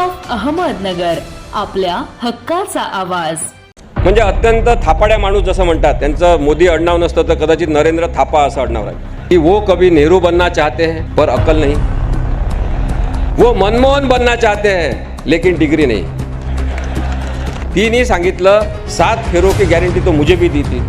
Of Ahmednagar आपल्या हक्काचा आवाज. म्हणजे अत्यंत थापाड्या माणूस जसं म्हणतात त्यांचं मोदी अडनाव नसतं तर कदाचित नरेंद्र थापा असं अडनाव राहील. की वो कभी नेहरू बनना चाहते हैं पर अकल नहीं. वो मनमोहन बनना चाहते हैं लेकिन डिग्री नहीं. तिने सांगितलं सात फेरो की गॅरंटी तो मुझे भी दी थी.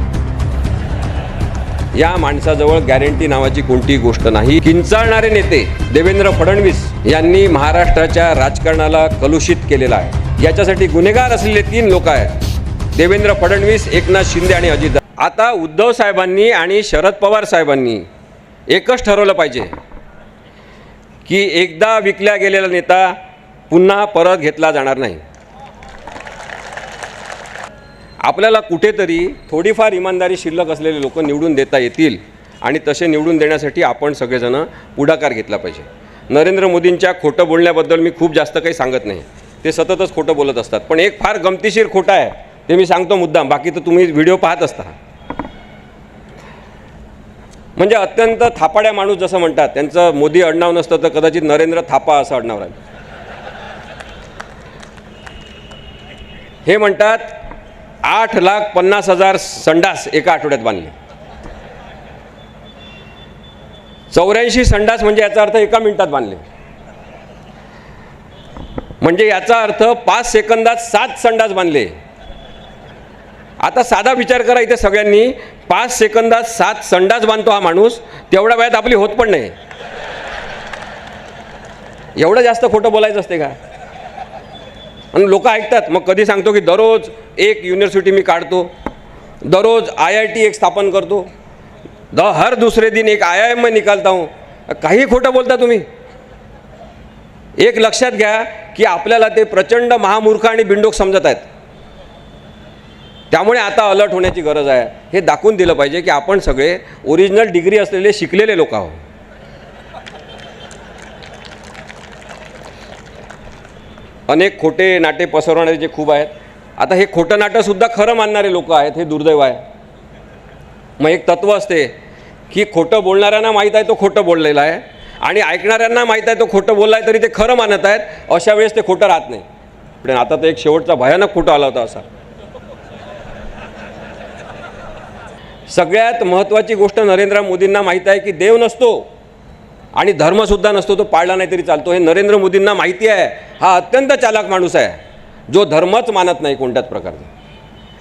या माणसाजवळ गॅरंटी नावाची कोणतीही गोष्ट नाही. किंचाळणारे नेते देवेंद्र फडणवीस यांनी महाराष्ट्राच्या राजकारणाला कलुषित केलेला आहे. याच्यासाठी गुन्हेगार असलेले तीन लोक आहेत. देवेंद्र फडणवीस एकनाथ शिंदे आणि अजित आता उद्धव साहेबांनी आणि शरद पवार साहेबांनी एकच ठरवलं पाहिजे. की एकदा विकल्या गेलेला नेता पुन्हा परत घेतला जाणार नाही. आपल्याला कुठेतरी थोडीफार इमानदारी शिल्लक असलेले लोक निवडून देता येतील आणि तसे निवडून देण्यासाठी आपण सगळेजण पुढाकार घेतला पाहिजे. नरेंद्र मोदींच्या खोटं बोलण्याबद्दल मी खूप जास्त काही सांगत नाही. ते सततच खोटं बोलत असतात. पण एक फार गमतीशीर खोटं आहे. ते मी सांगतो मुद्दाम. बाकी तर तुम्ही व्हिडिओ पाहत असता. म्हणजे अत्यंत थापाड्या माणूस जसं म्हणतात त्यांचं मोदी अडनाव नसतं तर कदाचित नरेंद्र थापा असं अडनाव राहील. हे म्हणतात आठ लाख पन्नास हजार संडास एका आठवड्यात बांधले. चौऱ्याऐंशी संडास म्हणजे याचा अर्थ एका मिनिटात बांधले. म्हणजे याचा अर्थ पाच सेकंदात सात संडास बांधले. आता साधा विचार करा इथे सगळ्यांनी पाच सेकंदात सात संडास बांधतो हा माणूस तेवढ्या वेळात आपली होत पण नाही. एवढं जास्त खोटं बोलायचं असते का? आणि लोक ऐकतात मग कधी सांगतो की दररोज एक युनिव्हर्सिटी मी काढतो दररोज आय आय टी एक स्थापन करतो. द हर दुसरे दिन एक आय आय एम मैं निकालता हूँ। काही खोटं बोलता तुम्ही? एक लक्षात घ्या की आपल्याला ते प्रचंड महामूर्ख आणि बिंडोक समजत आहेत. त्यामुळे आता अलर्ट होण्याची गरज आहे. हे दाखवून दिलं पाहिजे की आपण सगळे ओरिजिनल डिग्री असलेले शिकलेले लोक आहोत. अनेक खोटे नाटे पसरवणारे जे खूप आहेत. आता हे खोटं नाटंसुद्धा खरं मानणारे लोक आहेत हे दुर्दैव आहे. मग एक तत्व असते की खोटं बोलणाऱ्यांना माहीत आहे तो खोटं बोललेला आहे. आणि ऐकणाऱ्यांना माहीत आहे तो खोटं बोलला आहे तरी ते खरं मानत आहेत. अशा वेळेस ते खोटं राहत नाही. पण आता तर एक शेवटचा भयानक खोटं आला होता असा. सगळ्यात महत्त्वाची गोष्ट नरेंद्र मोदींना माहीत आहे की देव नसतो आणि धर्मसुद्धा नसतो तो पाळला नाही तरी चालतो. हे नरेंद्र मोदींना माहिती आहे. हा अत्यंत चालाक माणूस आहे. जो धर्मच मानत नाही कोणत्याच प्रकारचा.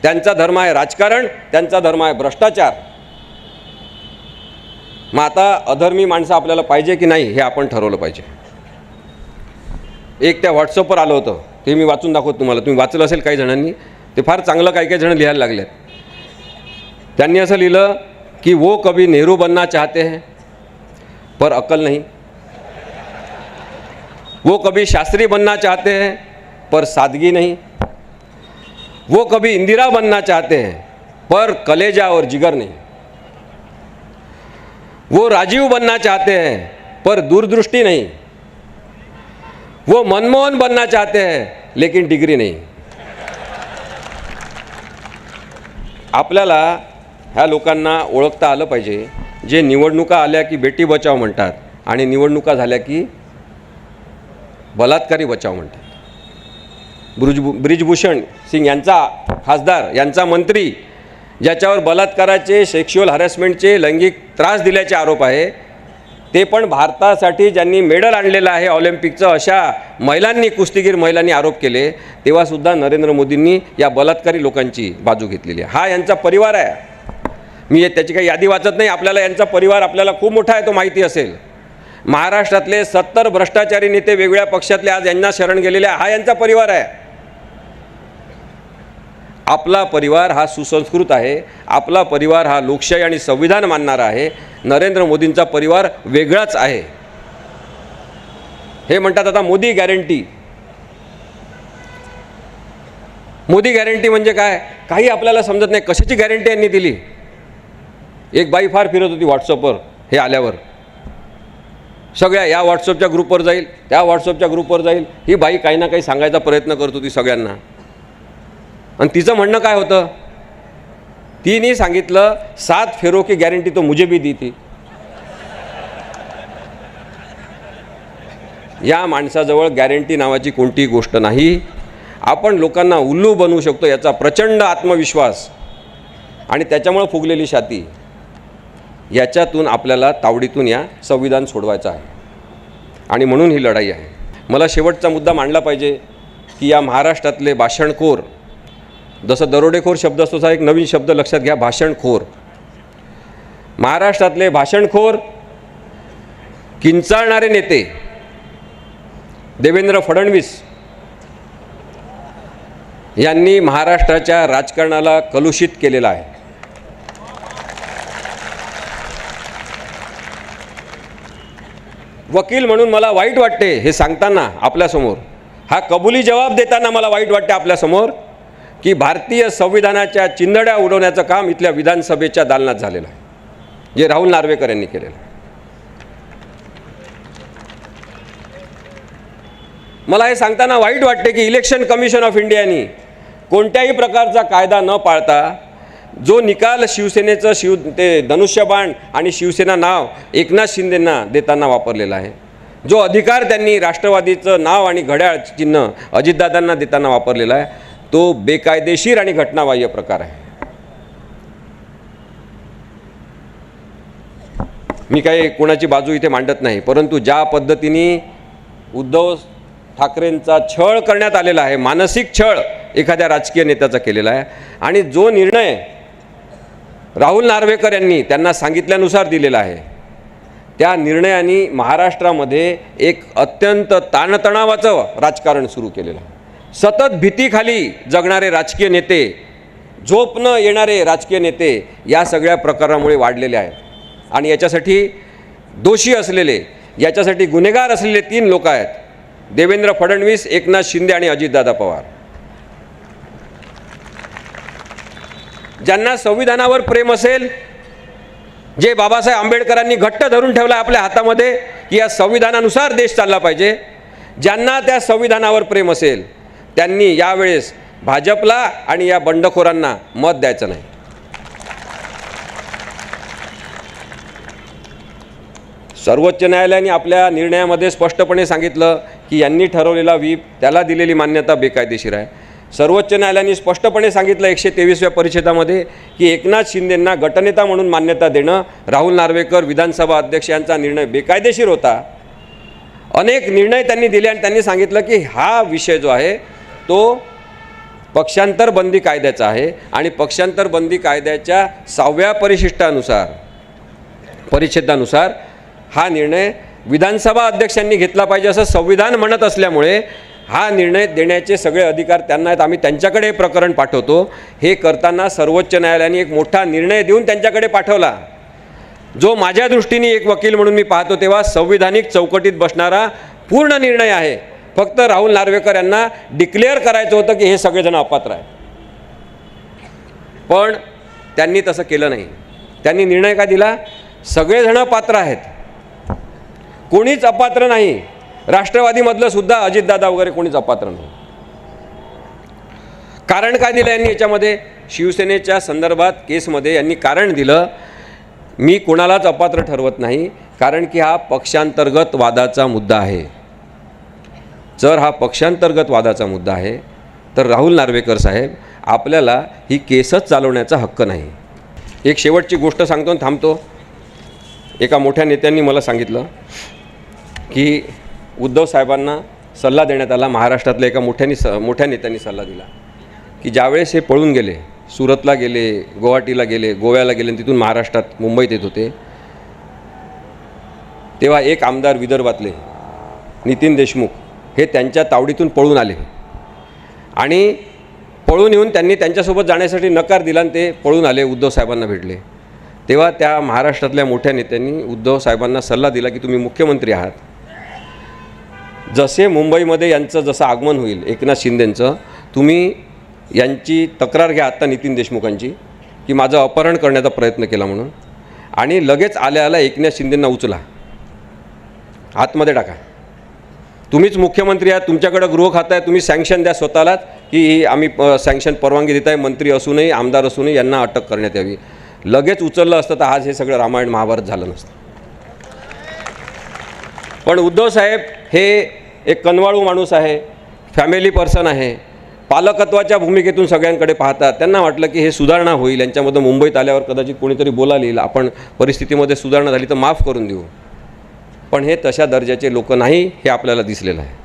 त्यांचा धर्म आहे राजकारण त्यांचा धर्म आहे भ्रष्टाचार. मग आता अधर्मी माणसं आपल्याला पाहिजे की नाही हे आपण ठरवलं पाहिजे. एक त्या व्हॉट्सअपवर आलं होतं ते मी वाचून दाखवतो तुम्हाला. तुम्ही वाचलं असेल काही जणांनी ते फार चांगलं काही काही जण लिहायला लागलेत. त्यांनी असं लिहिलं की वो कभी नेहरू बनना चाहते हैं पर अक्कल नहीं. वो कभी शास्त्री बनना चाहते हैं पर सादगी नहीं. वो कभी इंदिरा बनना चाहते हैं पर कलेजा और जिगर नहीं. वो राजीव बनना चाहते हैं पर दूरदृष्टि नहीं। वो मनमोहन बनना चाहते हैं लेकिन डिग्री नहीं। आपल्याला ह्या लोकांना ओळखता आलं पाहिजे जे निवडणुका आल्या की बेटी बचाव म्हणतात आणि निवडणुका झाल्या की बलात्कारी बचाव म्हणतात. ब्रुज ब्रिजभूषण सिंग यांचा खासदार यांचा मंत्री ज्याच्यावर बलात्काराचे सेक्शुअल हॅरेसमेंटचे लैंगिक त्रास दिल्याचे आरोप आहे ते पण भारतासाठी ज्यांनी मेडल आणलेलं आहे ऑलिम्पिकचं अशा महिलांनी कुस्तीगीर महिलांनी आरोप केले तेव्हासुद्धा नरेंद्र मोदींनी या बलात्कारी लोकांची बाजू घेतलेली आहे. हा यांचा परिवार आहे. मी त्याची काही यादी वाचत नाही आपल्याला यांचा परिवार आपल्याला खूप मोठा आहे तो माहिती असेल. महाराष्ट्रातले सत्तर भ्रष्टाचारी नेते वेगवेगळ्या पक्षातले आज यांना शरण गेलेले हा यांचा परिवार आहे. आपला परिवार हा सुसंस्कृत आहे आपला परिवार हा लोकशाही आणि संविधान मानणारा आहे नरेंद्र मोदींचा परिवार वेगळाच आहे. हे म्हणतात आता मोदी गॅरंटी मोदी गॅरंटी म्हणजे काय? काही आपल्याला समजत नाही कशाची गॅरंटी यांनी दिली. एक बाई फार फिरत होती व्हॉट्सअपवर हे आल्यावर. सगळ्या या व्हॉट्सअपच्या ग्रुपवर जाईल त्या व्हॉट्सअपच्या ग्रुपवर जाईल ही बाई काही ना काही सांगायचा प्रयत्न करत होती सगळ्यांना. आणि तिचं म्हणणं काय होतं? तिने सांगितलं सात फेरो की गॅरंटी तो मुझे भी दी थी या माणसाजवळ गॅरंटी नावाची कोणतीही गोष्ट नाही. आपण लोकांना उल्लू बनवू शकतो याचा प्रचंड आत्मविश्वास आणि त्याच्यामुळं फुगलेली छाती. याच्यातून आपल्याला तावडीतून या संविधान सोडवायचं आहे. आणि म्हणून ही लढाई आहे. मला शेवटचा मुद्दा मांडला पाहिजे की या महाराष्ट्रातले भाषणखोर जसं दरोडेखोर शब्द असतो एक नवीन शब्द लक्षात घ्या भाषणखोर. महाराष्ट्रातले भाषणखोर किंचाळणारे नेते देवेंद्र फडणवीस यांनी महाराष्ट्राच्या राजकारणाला कलुषित केलेलं आहे. वकील म्हणून मला वाईट वाटते हे सांगताना आपल्यासमोर. हा कबुली जबाब देताना मला वाईट वाटते आपल्यासमोर. की भारतीय संविधानाच्या चिंदड्या उडवण्याचं काम इथल्या विधानसभेच्या दालनात झालेलं आहे जे राहुल नार्वेकर यांनी केलेलं आहे. मला हे सांगताना वाईट वाटते की इलेक्शन कमिशन ऑफ इंडियानी कोणत्याही प्रकारचा कायदा न पाळता जो निकाल शिवसेनेचं शिव ते धनुष्यबाण आणि शिवसेना नाव एकनाथ शिंदेंना देताना वापरलेला आहे जो अधिकार त्यांनी राष्ट्रवादीचं नाव आणि घड्याळ चिन्ह अजितदादांना देताना वापरलेला आहे तो बेकायदेशीर आणि घटनाबाह्य प्रकार आहे. मी काही कोणाची बाजू इथे मांडत नाही परंतु ज्या पद्धतीने उद्धव ठाकरेंचा छळ करण्यात आलेला आहे मानसिक छळ एखाद्या राजकीय नेत्याचा केलेला आहे आणि जो निर्णय राहुल नार्वेकर यांनी त्यांना सांगितल्यानुसार दिलेला आहे त्या निर्णयाने महाराष्ट्रामध्ये एक अत्यंत ताणतणावाचं राजकारण सुरू केलेलं आहे. सतत भीतीखाली जगणारे राजकीय नेते झोप न येणारे राजकीय नेते या सगळ्या प्रकारामुळे वाढलेले आहेत. आणि याच्यासाठी दोषी असलेले याच्यासाठी गुन्हेगार असलेले तीन लोक आहेत. देवेंद्र फडणवीस एकनाथ शिंदे आणि अजितदादा पवार. ज्यांना संविधानावर प्रेम असेल जे बाबासाहेब आंबेडकरांनी घट्ट धरून ठेवलं आपल्या हातामध्ये की या संविधानानुसार देश चालला पाहिजे ज्यांना त्या संविधानावर प्रेम असेल त्यांनी यावेळेस भाजपला आणि या बंडखोरांना मत द्यायचं नाही. सर्वोच्च न्यायालयाने आपल्या निर्णयामध्ये स्पष्टपणे सांगितलं की यांनी ठरवलेला व्हीप त्याला दिलेली मान्यता बेकायदेशीर आहे. सर्वोच्च न्यायालयाने स्पष्टपणे सांगितलं एकशे तेवीसव्या परिषदामध्ये की एकनाथ शिंदेंना गटनेता म्हणून मान्यता देणं राहुल नार्वेकर विधानसभा अध्यक्ष यांचा निर्णय बेकायदेशीर होता. अनेक निर्णय त्यांनी दिले आणि त्यांनी सांगितलं की हा विषय जो आहे तो पक्षांतर बंदी कायद्याचा आहे आणि पक्षांतर बंदी कायद्याच्या सहाव्या परिशिष्टानुसार परिच्छेदानुसार हा निर्णय विधानसभा अध्यक्षांनी घेतला पाहिजे असं संविधान म्हणत असल्यामुळे हा निर्णय देण्याचे सगळे अधिकार त्यांना आहेत. आम्ही त्यांच्याकडे हे प्रकरण पाठवतो. हे करताना सर्वोच्च न्यायालयाने एक मोठा निर्णय देऊन त्यांच्याकडे पाठवला. जो माझ्या दृष्टीने एक वकील म्हणून मी पाहतो तेव्हा संविधानिक चौकटीत बसणारा पूर्ण निर्णय आहे. फक्त राहुल नार्वेकर यांना डिक्लेअर करायचं होतं की हे सगळेजण अपात्र आहेत. पण त्यांनी तसं केलं नाही. त्यांनी निर्णय का दिला? सगळेजणं पात्र आहेत. कोणीच अपात्र नाही. राष्ट्रवादीमधलं सुद्धा अजितदादा वगैरे कोणीच अपात्र नाही. कारण काय दिलं यांनी याच्यामध्ये? शिवसेनेच्या संदर्भात केसमध्ये यांनी कारण दिलं मी कोणालाच अपात्र ठरवत नाही कारण की हा पक्षांतर्गत वादाचा मुद्दा आहे. जर हा पक्षांतर्गत वादाचा मुद्दा आहे तर राहुल नार्वेकर साहेब आपल्याला ही केसच चालवण्याचा हक्क नाही. एक शेवटची गोष्ट सांगतो आणि थांबतो. एका मोठ्या नेत्यांनी मला सांगितलं की उद्धव साहेबांना सल्ला देण्यात आला महाराष्ट्रातल्या एका मोठ्यानी स मोठ्या नेत्यांनी सल्ला दिला की ज्यावेळेस हे पळून गेले सुरतला गेले गुवाहाटीला गेले गोव्याला गेले आणि तिथून महाराष्ट्रात मुंबईत येत होते तेव्हा एक आमदार विदर्भातले नितीन देशमुख हे त्यांच्या तावडीतून पळून आले. आणि पळून येऊन त्यांनी त्यांच्यासोबत जाण्यासाठी नकार दिला आणि ते पळून आले उद्धव साहेबांना भेटले. तेव्हा त्या महाराष्ट्रातल्या मोठ्या नेत्यांनी उद्धव साहेबांना सल्ला दिला की तुम्ही मुख्यमंत्री आहात. जसे मुंबईमध्ये यांचं जसं आगमन होईल एकनाथ शिंदेंचं तुम्ही यांची तक्रार घ्या आत्ता नितीन देशमुखांची की माझं अपहरण करण्याचा प्रयत्न केला म्हणून. आणि लगेच आल्या आल्या एकनाथ शिंदेंना उचला. आतमध्ये टाका. तुम्हीच मुख्यमंत्री आहात तुमच्याकडं गृह खातं आहे तुम्ही सँक्शन द्या स्वतःलाच की आम्ही सँक्शन परवानगी देत आहे मंत्री असूनही आमदार असूनही यांना अटक करण्यात यावी. लगेच उचललं असतं तर आज हे सगळं रामायण महाभारत झालं नसतं. पण उद्धव साहेब हे एक कनवाळू माणूस आहे फॅमिली पर्सन आहे पालकत्वाच्या भूमिकेतून सगळ्यांकडे पाहतात. त्यांना वाटलं की हे सुधारणा होईल यांच्यामध्ये मुंबईत आल्यावर कदाचित कोणीतरी बोला येईल आपण परिस्थितीमध्ये सुधारणा झाली तर माफ करून देऊ. पण हे तशा दर्जाचे लोक नाही हे आपल्याला दिसलेलं आहे.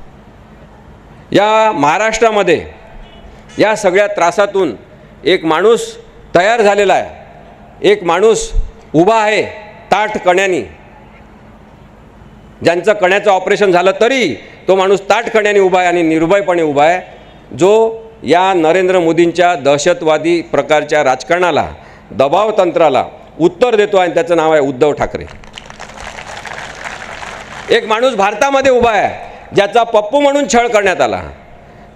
या महाराष्ट्रामध्ये या सगळ्या त्रासातून एक माणूस तयार झालेला आहे. एक माणूस उभा आहे ताठ कण्यानी. ज्यांचं कण्याचं ऑपरेशन झालं तरी तो माणूस ताठ कण्याने उभा आहे आणि निर्भयपणे उभा आहे. जो या नरेंद्र मोदींच्या दहशतवादी प्रकारच्या राजकारणाला दबाव तंत्राला उत्तर देतो आणि त्याचं नाव आहे उद्धव ठाकरे. एक माणूस भारतामध्ये उभा आहे ज्याचा पप्पू म्हणून छळ करण्यात आला.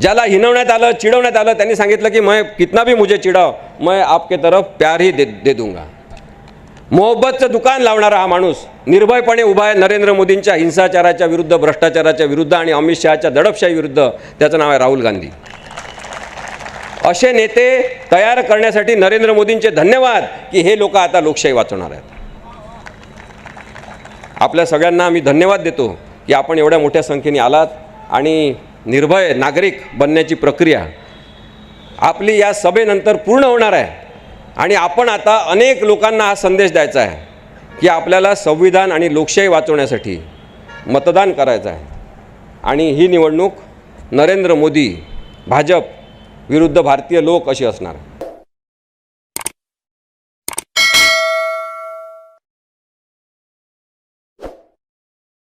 ज्याला हिनवण्यात आलं चिडवण्यात आलं त्यांनी सांगितलं की मैं कितना भी मुझे चिडाव मैं आपके तरफ प्यार ही दे दे दूंगा. मोहब्बतचं दुकान लावणारा हा माणूस निर्भयपणे उभा आहे. नरेंद्र मोदींच्या हिंसाचाराच्या विरुद्ध भ्रष्टाचाराच्या विरुद्ध आणि अमित शहाच्या दडपशाही विरुद्ध त्याचं नाव आहे राहुल गांधी. असे नेते तयार करण्यासाठी नरेंद्र मोदींचे धन्यवाद की हे लोक आता लोकशाही वाचवणार आहेत. आपल्या सगळ्यांना मी धन्यवाद देतो की आपण एवढ्या मोठ्या संख्येने आलात आणि निर्भय नागरिक बनण्याची प्रक्रिया आपली या सभेनंतर पूर्ण होणार आहे. आणि आपण आता अनेक लोकांना हा संदेश द्यायचा आहे की आपल्याला संविधान आणि लोकशाही वाचवण्यासाठी मतदान करायचं आहे. आणि ही निवडणूक नरेंद्र मोदी भाजप विरुद्ध भारतीय लोक अशी असणार. आहे